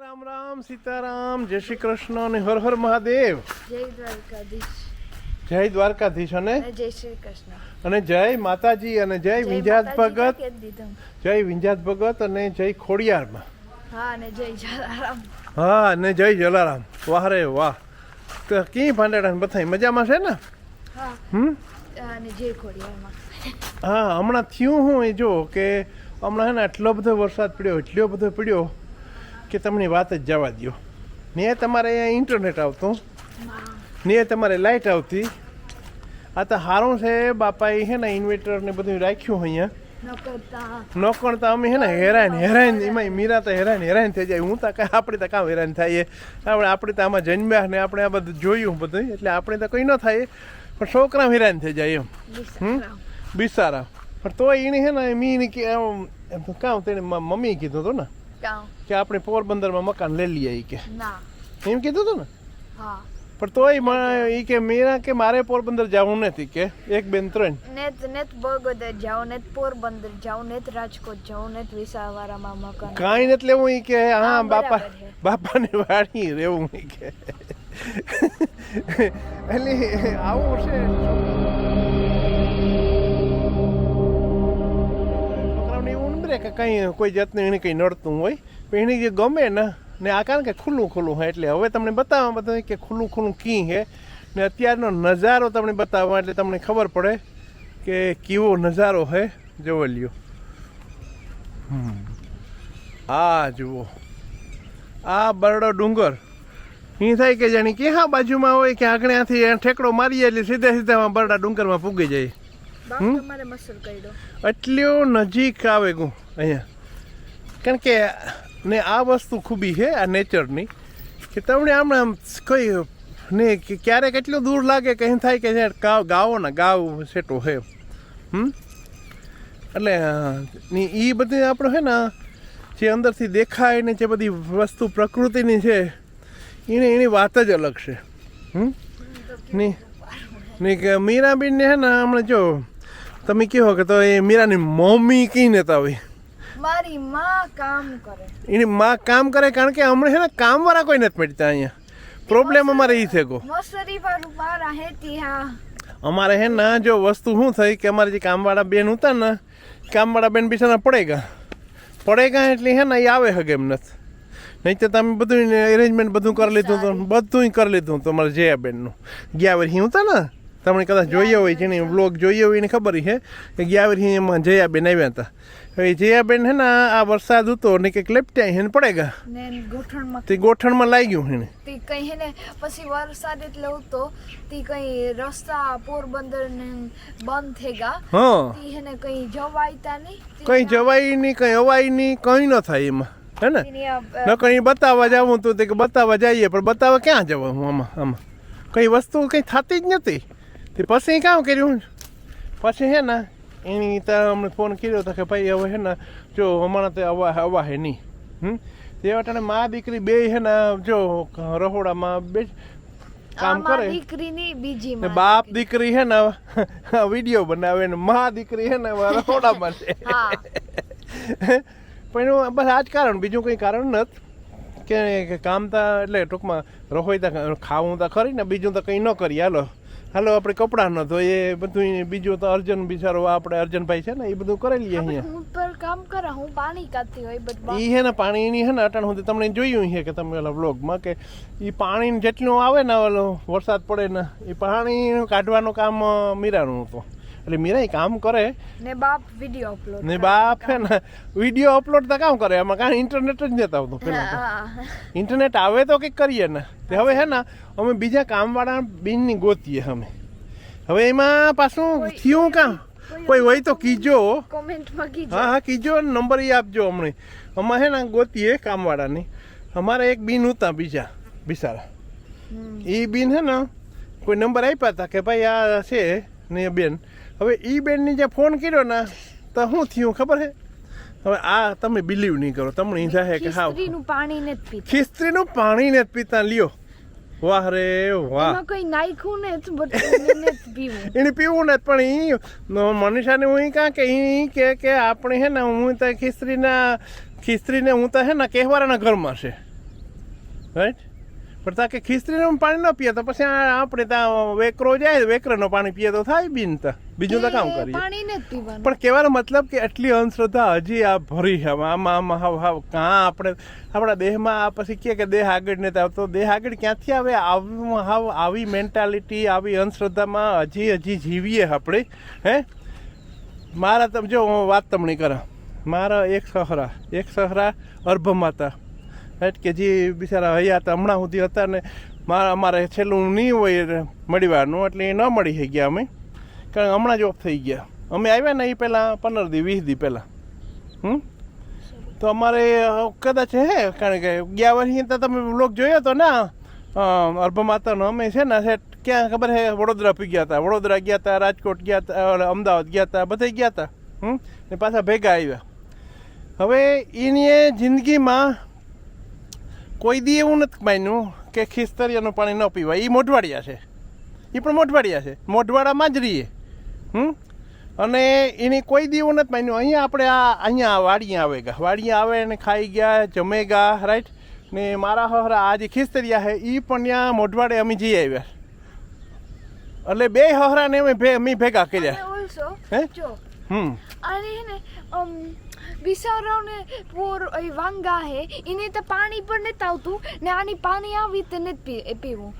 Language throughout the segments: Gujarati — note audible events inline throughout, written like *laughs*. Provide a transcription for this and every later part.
રામ રામ સીતારામ જય શ્રી કૃષ્ણ અને હર હર મહાદેવ. જય દ્વારકાધીશ. જય દ્વારકાધીશ અને જય શ્રી કૃષ્ણ. અને જય માતાજી અને જય જય વિંજાત ભગત. જય વિંજાત ભગત અને જય ખોડિયારમાં. હા અને જય જલારામ. હા અને જય જલારામ. વાહ રે વાહ. તો કી ભાંડેડા બધાય મજામાં છે ને? હા. હમ? અને જય ખોડિયારમાં. હા હમણાં થયું હું એ જો કે હમણાં હે ને આટલો બધો વરસાદ પડ્યો એટલો બધો પડ્યો કે તમને વાત જ જવા દ્યો. ને તમારે અહીંયા ઇન્ટરનેટ આવતું. ને તમારે લાઇટ આવતી. આ તો સારું છે બાપાએ હે ને ઇન્વેટર ને બધું રાખ્યું અહીંયા. ન કરતા. નોકણ તો અમે હે ને હેરાન હેરાન એમાં મીરા તો હેરાન હેરાન થઈ જાય. હું તો કાંઈ આપણે તો કાં હેરાન થઈએ. આપણે આપણે તો આમાં જન્મ્યા ને આપણે આ બધું જોયું બધું એટલે આપણે તો કંઈ ન થાય. પણ છોકરા હેરાન થઈ જાય એમ. હમ? બિસારા પણ તો એને હે ને મી કે એમ તો કામ તેને મમ્મીએ કીધું હતું ને કાં? કે આપણે પોરબંદરમાં મકાન લઈ લઈએ ઈ કે. ના. એમ કીધું હતું ને? હા. પણ તોય મ- ઈ કે મીરા કે મારે પોરબંદર જવું નથી કે એક બેન ત્રણ. નેત નેત બગોદર જાઓ નેત પોરબંદર જાઓ નેત રાજકોટ જાઓ નેત વિસાવારામાં મકાન. કાંઈ નથી લેવું ઈ કે હા હા, બાપા બરાબર છે. બાપાની વાડી રહેવું ઈ કે. *laughs* એટલે આવું છે છોકરાઓને કે કંઈ કોઈ જાતનું એને કંઈ નડતું હોય, પણ એને જે ગમે ને ને આ કારણ કે ખુલ્લું ખુલ્લું હોય એટલે હવે તમને બતાવવા બધું કે ખુલ્લું ખુલ્લું કી છે ને અત્યારનો નજારો તમને બતાવવા, એટલે તમને ખબર પડે કે કેવો નજારો છે જોવો લ્યો. આ જુઓ. આ બરડો ડુંગર. એ થાય કે જાણી કે હા બાજુમાં હોય કે આગળ્યાથી ઠેકડો મારીએ એટલે સીધા સીધા બરડા ડુંગરમાં પૂગી જાય. એટલો નજીક આવે ગુ અહીંયા. કારણ કે ને આ વસ્તુ ખૂબી છે આ નેચરની કે તમને આમ આમ કઈ ને કે ક્યારેક એટલું દૂર લાગે કે એમ થાય કે ગાવ ગાવો ને ગાવ સેટો હે હમ? એટલે ને એ બધી આપણું છે ને જે અંદરથી દેખાય ને જે બધી વસ્તુ પ્રકૃતિની છે એને એની વાત જ અલગ છે. હમ? ને ને કે મીરાબીનને હે ને હમણાં જો તમે કહો કે તો એ મીરાની મમ્મી કઈ નેતા હોય? મારી માં કામ કરે. એની માં કામ કરે કારણ કે હમણાં છે ને કામવાળા કોઈ નથી મળતા અહીંયા. પ્રોબ્લેમ અમારે એ ગો મસૂરી વાળું મારા હેતી હા. અમારે હે ને જો વસ્તુ શું થઈ કે અમારે જે કામવાળા બેન હતા ને કામવાળા બેન બિચારા પડેગા. પડેગા એટલે હે ને એ આવે હગે એમ નથી. નહીં તો તમે બધું એરેન્જમેન્ટ બધું કરી લીધું તો બધું કરી લીધું તમારે જયા બેનનું. ગયા વર્ષે હું હતા ને તમને કદાચ જોઈએ હોય જેને વ્લોગ જોઈએ હોય એને ખબર છે કે ગયા વર્ષ એમાં જયાબેન આવ્યા હતા. હવે જયાબેન હે ને આ વરસાદ હતો ને કંઈક લેપટ્યા હેને પડે ગા તે ગોઠણમાં ગોઠણમાં લાગ્યું એને તે કઈ હેને પછી વરસાદ એટલે હતો તે કઈ રસ્તા પોરબંદર ને બંધ થઈ ગયા હા. તે હેને કઈ જવાયતા નહીં. કઈ જવાય નહીં કંઈ અવાય નહીં કંઈ ન થાય એમાં. હે ને? ન કંઈ બતાવવા જાવું તો તે કે બતાવવા જઈએ પણ બતાવવા ક્યાં જવું આમાં આમાં? કઈ વસ્તુ કંઈ થતી જ નથી. તે પછી કામ કર્યું પછી હે ને એની ત્યાં અમને ફોન કર્યો હતો કે ભાઈ હવે હે ને જો હમણાં તો અવા હવા હે નહીં હમ તે વટાણે મા દીકરી બે હે ને જો રહોડામાં બે કામ કરે દીકરીની બીજી ને બાપ દીકરી હે ને વીડિયો બનાવે ને મા દીકરી હે ને રહોડામાં છે પણ એનું બસ આ જ કારણ બીજું કંઈ કારણ નથી કે કે કામ તા એટલે ટૂંકમાં રહોઈ તા ખાવું તા ખરી ને બીજું તો કંઈ ન કરી હાલો હાલો આપણે કપડાં ન ધોઈએ બધું બીજું તો અર્જન બિચારો આપણે અર્જનભાઈ છે ને એ બધું કરી લઈએ અહીંયા. હું પર કામ કરા હું પાણી કાઢતી હોય બધું એ હે ને પાણીની હે ને અટાણ હું તમને જોયું છે કે તમે ઓલા વ્લોગમાં કે એ પાણી જેટલું આવે ને ઓલો વરસાદ પડે ને એ પાણી કાઢવાનું કામ મીરાનું હતું. એટલે મીરા કામ કરે. ને બાપ વીડિયો અપલોડ ને બાપ હે ને વીડિયો અપલોડ તો કામ કરે એમાં કાંઈ ઇન્ટરનેટ જ નતા આવતું પેલા ઇન્ટરનેટ આવે તો કંઈક કરીએ ને. તે હવે હે ને અમે બીજા કામવાળા બિનની ગોતીએ અમે. હવે એમાં પાછું થયું કામ કોઈ હોય તો કીજો. કોમેન્ટમાં કીજો. હા હા કીજો નંબર એ આપજો અમને. અમારે હે ને ગોતીએ કામવાળાની. અમારે એક બિન હતા બીજા બિસારા એ બિન હે ને કોઈ નંબર આપ્યા હતા કે ભાઈ આ છે ને બેન. હવે એ બેનની જે ફોન કર્યો ને તો શું થયું ખબર છે? હવે આ તમે બિલીવ નહીં કરો. તમને ઈ હે કે હા. પાણી ને પીતા. ખિસ્ત્રીનું પાણી ને પીતા. લ્યો. વાહ રે વાહ. કોઈ નાખ્યું ને પીવું. એને પીવું ને પણ ઈ મનીષાને હું કાં કે ઈ કે કે આપણે હે ને હું તો ખીસ્ત્રીના ખિસ્ત્રીને હું તો હે ને કહેવારના ઘરમાં છે. રાઈટ પણ તા કે ખીસ્ત્રીનું પાણી ન પીએ તો પછી આપણે ત્યાં વેકરો જાય વેકરનો પાણી પીએ તો થાય બીન તો. બીજું તો કામ કરીએ. પાણી કહેવાનો મતલબ કે આટલી અંધશ્રદ્ધા હજી આ ભરી છે. આમાં આમાં હાવ હાવ કાં આપણે આપણા દેહમાં આ પછી કહે કે દેહ આગળ નથી આવતો. દેહ આગળ ક્યાંથી આવે? આવું હાવ આવી મેન્ટાલિટી આવી અંધશ્રદ્ધામાં હજી હજી જીવીએ આપણે. હે? મારા તમે જો હું વાત તમને કરા. મારા એક સહરા એક સહરા અર્ભમાતા. રાઈટ કે જે બિચારા હૈયા હતા, હમણાં સુધી હતા ને મારા અમારે છેલ્લું નહીં હોય મળીવાનું, એટલે એ ન મળી ગયા અમે. કારણ કે હમણાં જ ઓફ થઈ ગયા. અમે આવ્યા ને એ પહેલાં પંદર દી, વીસ દી પહેલાં. હમ? તો અમારે કદાચ હે, કારણ કે ગયા વર્ષે તો તમે બ્લોગ જોયો તો ને. અર્ભ માતાનો અમે છે ને સેટ ક્યાં ખબર છે વડોદરા પી ગયા હતા. વડોદરા ગયા હતા, રાજકોટ ગયા હતા અમદાવાદ ગયા હતા, બધે ગયા હતા. હમ? ને પાછા ભેગા આવ્યા. હવે એની જિંદગીમાં કોઈ દી એવું નથી માન્યું કે ખિસ્તરિયાનું પાણી ન પીવાય. એ મોઢવાડિયા છે. એ પણ મોઢવાડિયા છે. મોઢવાડામાં જ રહીએ. હમ? અને એની કોઈ દી એવું નથી માન્યું અહીંયા આપણે આ અહીંયા વાડીયા આવે ગા. વાડીયા આવે ને ખાઈ ગયા જમે ગા રાઈટ ને મારા હરા આ જે ખિસ્તરિયા છે એ પણ ત્યાં મોઢવાડે અમે જઈ આવ્યા. એટલે બે હહરાને અમે ભે અમે ભેગા કર્યા. હે? હમ. અને બિસારાઓને પોર એ વાંગા હે એને તો પાણી પણ નથી આવતું ને આની પાણી આવી તો નથી પી- પીવું.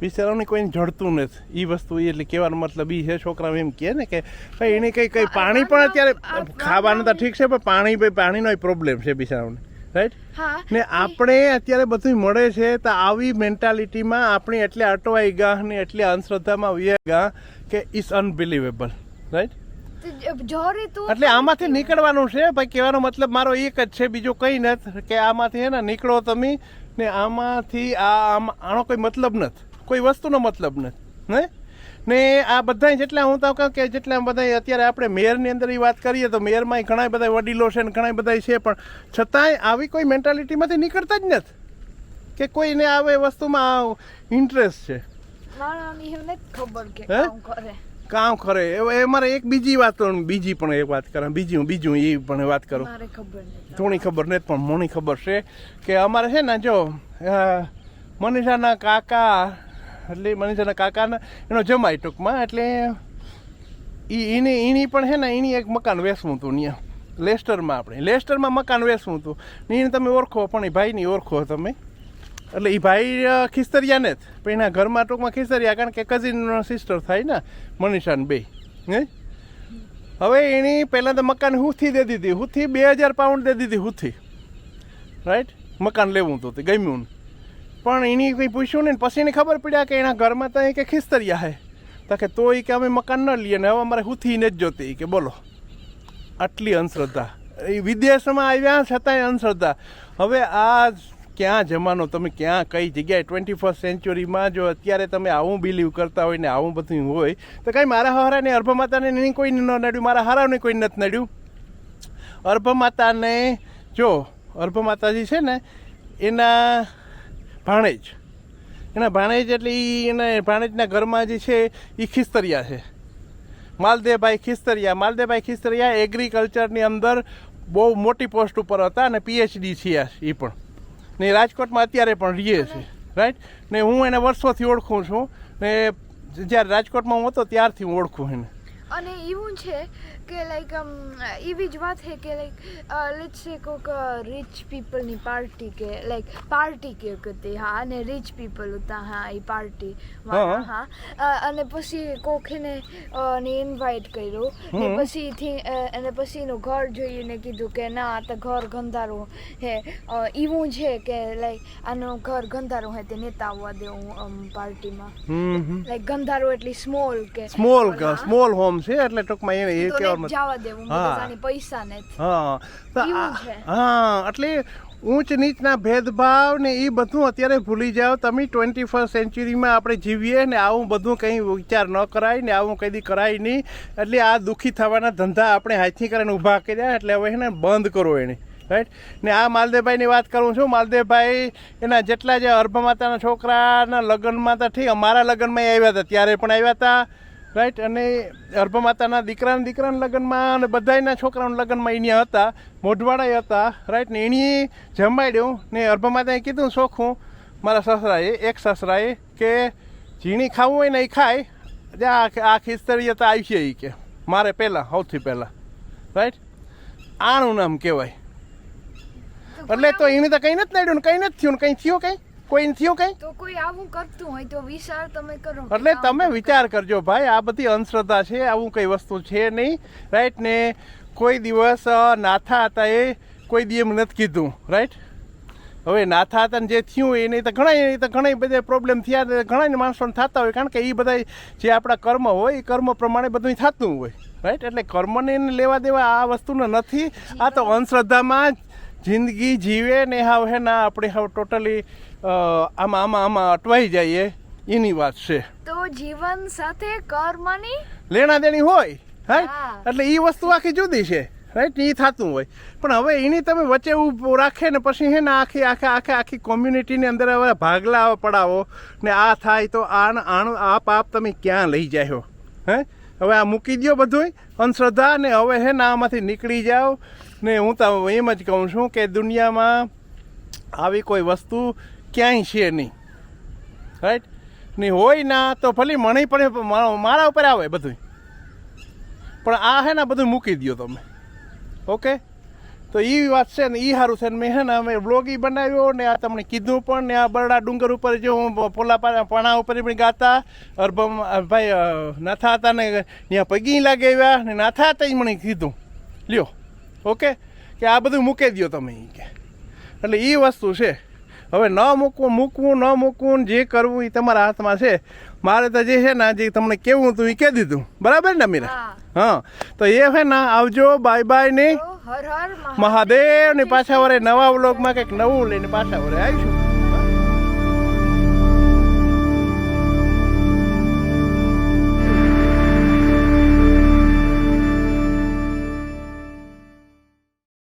બિચારાઓને કોઈને જડતું નથી. એ વસ્તુ એટલે કહેવાનો મતલબ એ છે છોકરાઓ એમ કહે ને કે ભાઈ એને કંઈ કંઈ પાણી પણ અત્યારે ખાવાનું તો ઠીક છે પણ પાણી ભાઈ પાણીનો પ્રોબ્લેમ છે બિચારાઓને રાઈટ હા. ને આપણે અત્યારે બધું મળે છે તો આવી મેન્ટાલિટીમાં આપણી એટલે અટવાઈ ગયા ને એટલી અંધશ્રદ્ધામાં વહી ગયા કે ઇટ્સ અનબિલિવેબલ રાઈટ એટલે આમાંથી નીકળવાનું છે. ભાઈ કહેવાનો મતલબ મારો એક જ છે બીજું કંઈ નથી કે આમાંથી હે ને નીકળો તમે ને આમાંથી આ આમ આનો કોઈ મતલબ નથી. કોઈ વસ્તુનો મતલબ નથી. હે? ને આ બધા જેટલા હું તો કહું કે જેટલા બધા અત્યારે આપણે મેયરની અંદર એ વાત કરીએ તો મેયરમાં ઘણા બધા વડીલો છે ને ઘણા બધા છે પણ છતાંય આવી કોઈ મેન્ટાલિટીમાંથી નીકળતા જ નથી કે કોઈને આવે વસ્તુમાં ઇન્ટરેસ્ટ છે. ખબર કે? કામ કરે. કરે એ મારે એક બીજી વાત બીજી પણ એક વાત કરા. બીજી બીજું એ પણ વાત કરું. થોડી ખબર નથી. પણ મોની ખબર છે કે અમારે છે ને જો મનીષાના કાકા એટલે મનીષાના કાકાના એનો જમાય ટૂંકમાં એટલે ઈ એની એની પણ છે ને એની એક મકાન વેચવું હતું ત્યાં લેસ્ટરમાં આપણે. લેસ્ટરમાં મકાન વેચવું હતું. ને એને તમે ઓળખો પણ એ ભાઈની ઓળખો તમે. એટલે એ ભાઈ ખિસ્તરિયા ને જ. પણ એના ઘરમાં ટૂંકમાં ખિસ્તરિયા, કારણ કે કઝિન સિસ્ટર થાય ને મનીષાને બે. હે? હવે એની પહેલાં તો મકાન હુથી દે દીધી. હુથી બે હજાર પાઉન્ડ દે દીધી હુથી. રાઈટ મકાન લેવું તો ગમ્યું. પણ એની કંઈ પૂછ્યું નહીં પછી એને ખબર પડ્યા કે એના ઘરમાં તો કે ખિસ્તરિયા હે. તો કે તો એ કે અમે મકાન ન લઈએ ને, હવે અમારે હુથીને જ જોતી. કે બોલો. આટલી અંધશ્રદ્ધા. એ વિદેશમાં આવ્યા છતાંય અંધશ્રદ્ધા. હવે આ ક્યાં જમાનો, તમે ક્યાં, કઈ જગ્યાએ? ટ્વેન્ટી ફર્સ્ટ સેન્ચુરીમાં જો અત્યારે તમે આવું બિલીવ કરતા હોય ને આવું બધું હોય, તો કાંઈ મારા હારાને અર્ભ માતાને નહીં, કોઈ ન નડ્યું. મારા હારાને કોઈ નથી નડ્યું. અર્ભ માતાને, જો, અર્ભ માતાજી છે ને, એના ભાણેજ. એના ભાણેજ એટલે એ એના ભાણેજના ઘરમાં જે છે એ ખિસ્તરિયા છે. માલદેવભાઈ ખિસ્તરિયા. માલદેવભાઈ ખિસ્તરિયા એગ્રીકલ્ચરની અંદર બહુ મોટી પોસ્ટ ઉપર હતા અને પીએચડી થયા એ પણ. ને રાજકોટમાં અત્યારે પણ રહીએ છે રાઈટ ને હું એને વર્ષોથી ઓળખું છું ને જ્યારે રાજકોટમાં હું હતો ત્યારથી હું ઓળખું એને. અને એવું છે કે લાઈક એવી જ વાત છે કે લાઈક લેટ છે કોક રિચ પીપલની પાર્ટી કે લાઈક પાર્ટી કે હતી હા અને રિચ પીપલ હતા હા એ પાર્ટી હા. અને પછી કોક ને ઇન્વાઇટ કર્યો. ને પછી થી અને પછી એનું ઘર જોઈને કીધું કે ના આ તો ઘર ગંધારું હે. એવું છે કે લાઈક આનું ઘર ગંધારું હે તે નેતા આવવા દેવું પાર્ટીમાં લાઈક ગંધારું એટલી સ્મોલ કે. સ્મોલ. સ્મોલ હોમ છે એટલે ટૂંકમાં એ કહેવાનો જવા દેવું હા. પૈસા ને. હા. એટલે ઊંચ નીચના ભેદભાવ ને એ બધું અત્યારે ભૂલી જાઓ. તમે ટ્વેન્ટી ફર્સ્ટ સેન્ચુરીમાં આપણે જીવીએ ને આવું બધું કંઈ વિચાર ન કરાય ને આવું કંઈ કરાય નહીં. એટલે આ દુઃખી થવાના ધંધા આપણે હાથથી કરીને ઊભા કર્યા એટલે હવે એને બંધ કરો એને. રાઈટ ને આ માલદેવભાઈની વાત કરું છું. માલદેવભાઈ એના જેટલા જે અર્ભ માતાના છોકરાના લગ્નમાં તો ઠીક અમારા લગ્નમાં આવ્યા હતા ત્યારે પણ આવ્યા હતા. રાઈટ અને અર્ભમાતાના દીકરાના દીકરાના લગ્નમાં અને બધાયના છોકરાના લગ્નમાં એની હતા મોઢવાડા હતા. રાઈટ ને એણીએ જમાડ્યું ને અર્ભમાતાએ કીધું, શોખું મારા સસરાએ, એક સસરાએ કે ઝીણી ખાવું હોય ને એ ખાય, જે આ ખિસ્તરીએ તો છે એ કે, મારે પહેલાં, સૌથી પહેલાં. રાઈટ આણું નામ કહેવાય. એટલે તો એને તો કંઈ નથી નડ્યું કંઈ નથી થયું કંઈ થયું કંઈ? કોઈ થયું કંઈ? તો કોઈ આવું કરતું હોય તો વિચાર તમે કરો એટલે તમે વિચાર કરજો ભાઈ આ બધી અંધશ્રદ્ધા છે આવું કઈ વસ્તુ છે નહીં રાઈટ ને કોઈ દિવસ નાથા હતા એ કોઈ દી એમ નથી કીધું રાઈટ હવે નાથા હતા ને જે થયું એને તો ઘણા એ તો ઘણા બધા પ્રોબ્લેમ થયા ઘણા માણસોને થતા હોય કારણ કે એ બધા જે આપણા કર્મ હોય એ કર્મ પ્રમાણે બધું થતું હોય રાઈટ એટલે કર્મને એને લેવા દેવા આ વસ્તુને નથી આ તો અંધશ્રદ્ધામાં જિંદગી જીવે ને હાવ હે ના આપણે હાવ ટોટલી આમાં આમાં આમાં અટવાઈ જઈએ એની વાત છે. તો જીવન સાથે કર્મની? લેણા દેણી હોય હા. એટલે એ વસ્તુ આખી જુદી છે રાઈટ એ થતું હોય. પણ હવે એની તમે વચ્ચે ઊભું રાખે ને પછી હે ને આખી આખે આખે આખી કોમ્યુનિટીની અંદર હવે ભાગલા પડાવો ને આ થાય તો આ ન- આનું આ પાપ તમે ક્યાં લઈ જાયો હે? હવે આ મૂકી દો બધુંય અંધશ્રદ્ધા ને હવે હે ને આમાંથી નીકળી જાઓ ને હું તો એમ જ કહું છું કે દુનિયામાં આવી કોઈ વસ્તુ ક્યાંય છે નહીં. રાઈટ ને હોય ના તો ભલે મને પણ મારા ઉપર આવે બધું પણ આ હે ને બધું મૂકી દો તમે. ઓકે? તો એ વાત છે ને એ સારું છે ને મેં હે ને અમે બ્લોગ બનાવ્યો ને આ તમને કીધું પણ ને આ બરડા ડુંગર ઉપર જો હું પોલા પાણા ઉપર પણ ગાતા અરબમ ભાઈ નાથા હતા ને ત્યાં પગી લાગે એવા ને નાથા હતા એ મને કીધું. લ્યો. ઓકે? કે આ બધું મૂકી દો તમે કે. એટલે એ વસ્તુ છે. હવે ન મૂકવું મૂકવું ન મૂકવું જે કરવું એ તમારા હાથમાં છે. મારે તો જે છે ને જે તમને કેવું હતું એ કહી દીધું. બરાબર ને મીરા હા. તો એ છે ને આવજો બાય બાય ને. મહાદેવ. ની પાછા વરે નવા વ્લોગમાં કંઈક નવું લઈને પાછા વરે આવીશું.